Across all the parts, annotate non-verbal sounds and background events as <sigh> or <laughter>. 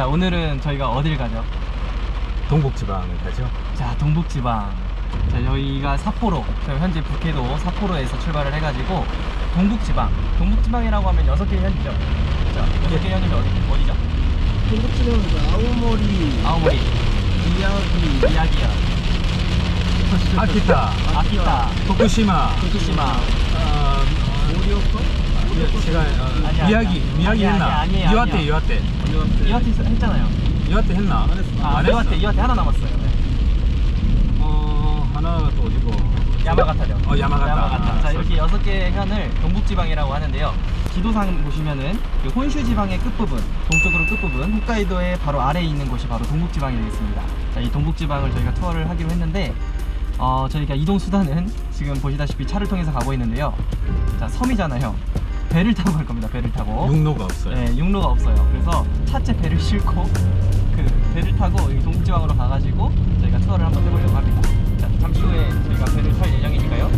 자 오늘은 저희가 어딜 가죠? 동북지방을 가죠. 자 동북지방. 자 저희가 삿포로. 저희 현재 북해도 삿포로에서 출발을 해가지고 동북지방. 동북지방이라고 하면 여섯 개 현이죠? 자 여섯 개 현이면 어디, 어디죠? 동북지방은 아오모리, 아오모리. 미야기, 이야기야. 아키타, 아키타. 후쿠시마, 후쿠시마. 어, 오리오카? 제가 어, 아니야, 미야기, 아니야. 미야기 아니야, 했나? 아니야, 아니야, 이와테, 아니야. 이와테, 이와테 있- 했잖아요 이와테 했나? 안 했어. 아 안 했어? 이와테 이와테 하나 남았어요 네. 어, 하나가 또 어디고? 야마가타죠. 어, 야마가타. 야마가타. 자, 아, 이렇게 여섯 개 현을 동북지방이라고 하는데요. 지도상 보시면은 그 혼슈 지방의 끝부분, 동쪽으로 끝부분, 홋카이도의 바로 아래에 있는 곳이 바로 동북지방이 되겠습니다. 자, 이 동북지방을 저희가 투어를 하기로 했는데, 어, 저희가 이동 수단은 지금 보시다시피 차를 통해서 가고 있는데요. 자, 섬이잖아요. 배를 타고 갈 겁니다. 배를 타고. 육로가 없어요. 네, 육로가 없어요. 그래서 차체 배를 싣고 그 배를 타고 여기 동북지방으로 가가지고 저희가 투어를 한번 해보려고 합니다. 자, 잠시 후에 저희가 배를 탈 예정이니까요.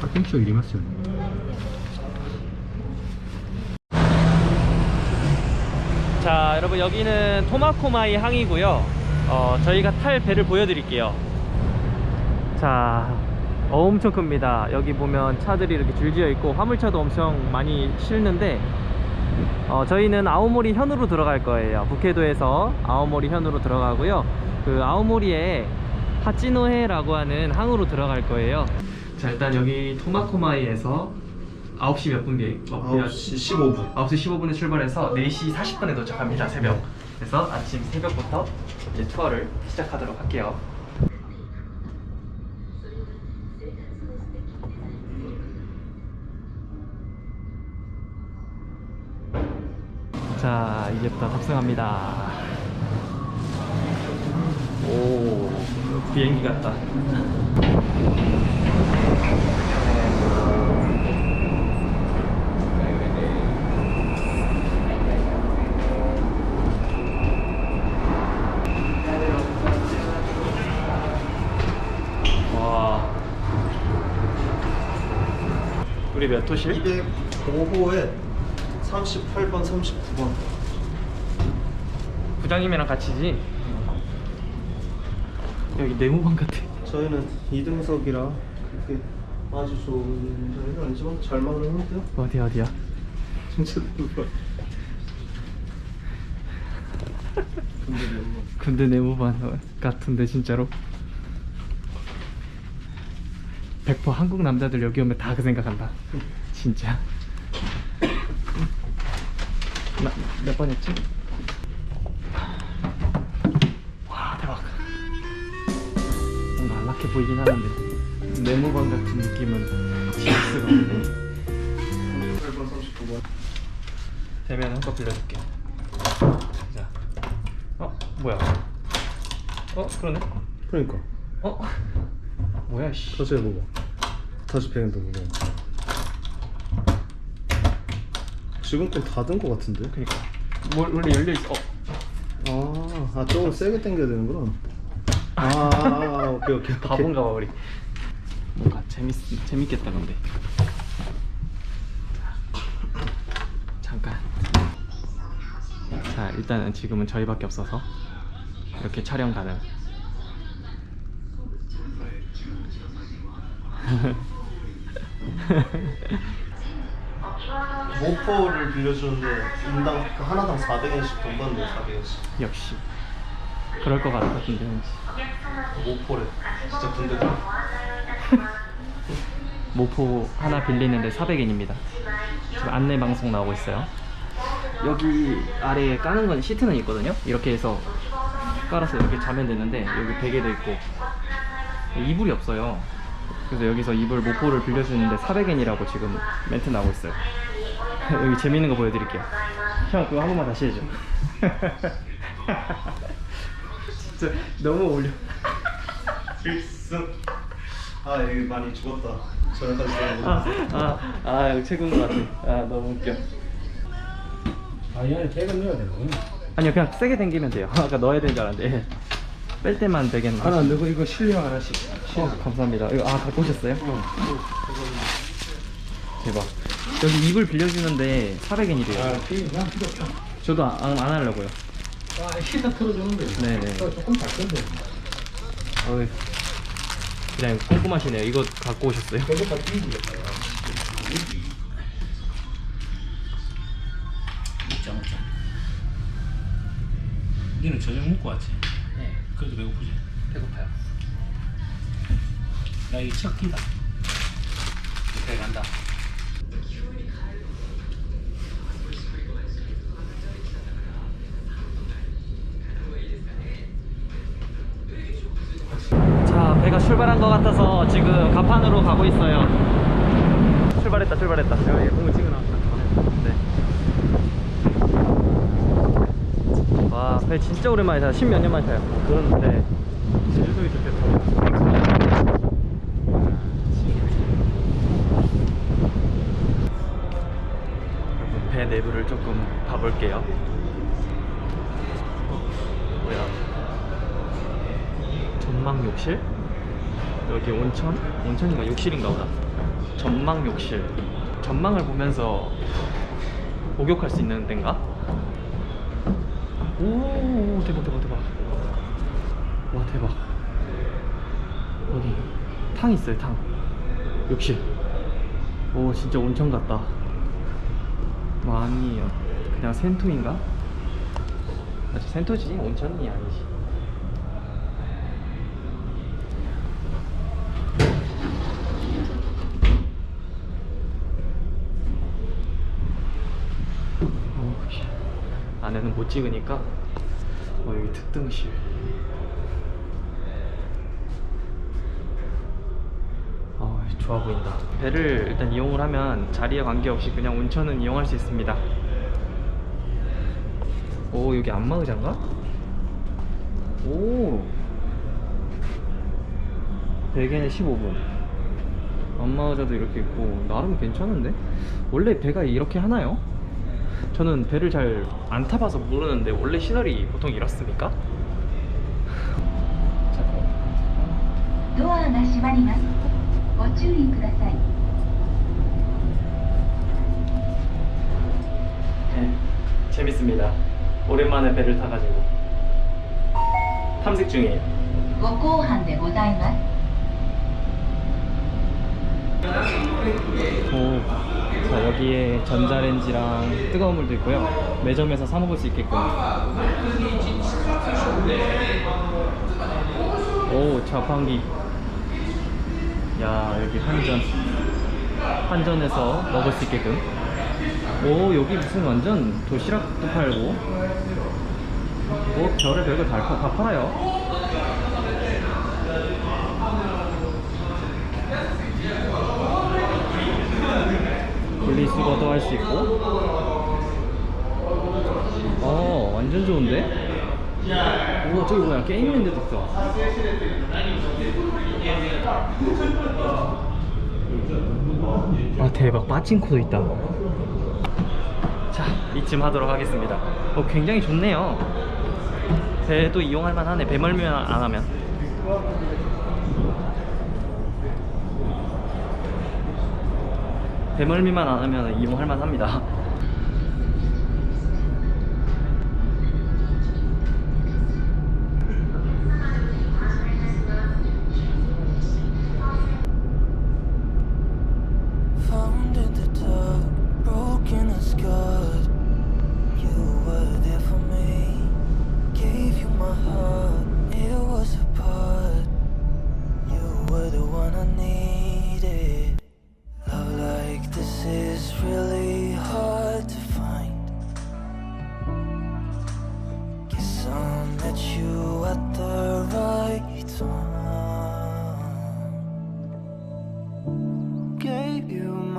샤킹쇼 이리마스. 자, 여러분 여기는 토마코마이 항이고요. 어, 저희가 탈 배를 보여드릴게요. 자, 어, 엄청 큽니다. 여기 보면 차들이 이렇게 줄지어 있고 화물차도 엄청 많이 실는데 어, 저희는 아오모리 현으로 들어갈 거예요. 북해도에서 아오모리 현으로 들어가고요. 그 아오모리에 하치노해라고 하는 항으로 들어갈 거예요. 자, 일단 여기 토마코마이에서 9시 몇 분 비행? 9시 15분. 9시 15분에 출발해서 4시 40분에 도착합니다. 새벽. 그래서 아침 새벽부터 이제 투어를 시작하도록 할게요. 자, 이제부터 탑승합니다. 오, 비행기 같다. 와. 우리 몇 호실? 205호에 38번, 39번. 부장님이랑 같이지? 여기 네모방 같아. 저희는 2등석이라 그렇게 아주 좋은 자리는 아니지만 잘 막으는데요. 어디 어디야? 진짜 누가. 근데 너무 군대 네모반 같은데 진짜로. 100% 한국 남자들 여기 오면 다 그 생각한다. 진짜. 나몇 번이었지? 와 대박. 뭔가 안락해 보이긴 하는데 네모반 같은 느낌은 수가 없네. 38번, 39번. 되면 한거 빌려줄게. 자. 어 뭐야? 어 그러네. 그러니까 어 뭐야 씨. 다시 해보고. 다시 배경도 보고. 지금 건 닫은 거 같은데? 그니까 뭘 원래 열려 있어. 어. 아, 아 조금 세게 당겨야 되는구나. 아, 아, 아, 오케이, 오케이. 오케이. 바본가 봐 우리. 뭔가 재밌 재밌겠다 근데. 잠깐. 자 일단은 지금은 저희밖에 없어서 이렇게 촬영 가능. <laughs> 모포를 빌려주는데 인당 그 하나당 400엔씩 돈 받는데 400엔씩 역시 그럴 것 같았는데 왠지. 모포래 진짜 군대 가 <laughs> 모포 하나 빌리는데 400엔입니다. 지금 안내 방송 나오고 있어요. 여기 아래에 까는 건 시트는 있거든요. 이렇게 해서 깔아서 이렇게 자면 되는데 여기 베개도 있고 이불이 없어요. 그래서 여기서 이불 모포를 빌려주는데 400엔이라고 지금 멘트 나오고 있어요. <laughs> 여기 재밌는 거 보여드릴게요. 형 그거 한 번만 다시 해줘. <laughs> 진짜 너무 어울려. 필승 아 여기 많이 죽었다 저녁까지 아, 아, 아, 여기 최고인 것 같아. 아, 너무 웃겨. 아니 아니 백은 넣어야 되는 아니요, 그냥 세게 당기면 돼요. <laughs> 아까 넣어야 되는 줄 알았는데. 뺄 때만 되겠네. 하나 넣고 이거 실력 하나씩. 어, 감사합니다. 이거, 아, 갖고 오셨어요? 대박. 여기 이불 빌려주는데 400엔이래요. 아, 그냥 필요 없다. 저도 안, 안 하려고요. 아, 히터 틀어주는데. 네네. 또 조금 잘 건데. 어이, 그냥 꼼꼼하시네요. 이거 갖고 오셨어요? 저거 다 먹자. 니는 저녁 먹고 왔지? 네. 그래도 배고프지? 배고파요. 나 이게 첫 끼다. 이렇게 간다. 자, 배가 출발한 것 같아서 지금 가판으로 가고 있어요. 출발했다, 출발했다. 여기 공을 찍어 나왔다. 네. 와, 배 진짜 오랜만에 타요. 십몇 년 만에 타요. 그런데 제주도 있을 때. 여러분, 배 내부를 조금 봐볼게요. 뭐야? 전망 욕실? 여기 온천? 온천인가 욕실인가 보다. 전망 욕실. 전망을 보면서 목욕할 수 있는 데인가? 오 대박 대박 대박. 와 대박. 여기 탕 있어요 탕. 욕실. 오 진짜 온천 같다. 뭐 아니 그냥 센토인가? 아직 센토지 온천이 아니지. 어, 씨. 안에는 못 찍으니까 어, 여기 특등실 어, 좋아 보인다 배를 일단 이용을 하면 자리에 관계없이 그냥 온천은 이용할 수 있습니다 오 여기 안마의자인가? 오 대게는 15분 안마의자도 이렇게 있고 나름 괜찮은데? 원래 배가 이렇게 하나요? 저는 배를 잘 안 타봐서 모르는데 원래 시설이 보통 이렇습니까? ドアが閉まります。ご注意ください。 네, 재밌습니다. 오랜만에 배를 타가지고 탐색 중이에요. ご後半でございます。 오, 자 여기에 전자레인지랑 뜨거운 물도 있고요. 매점에서 사 먹을 수 있게끔. 오, 자판기. 야 여기 한전. 한전에서 먹을 수 있게끔. 오 여기 무슨 완전 도시락도 팔고. 뭐 별의 별걸 다, 파- 다 팔아요. 분리수거도 할 수 있고. 어 완전 좋은데? 우와 저기 뭐야 게임 있는 데도 있어. 아 대박. 빠친코도 있다. 자 이쯤 하도록 하겠습니다. 어 굉장히 좋네요. 배도 이용할 만하네. 배멀미만 안 하면 배멀미만 안 하면 이용할 만합니다.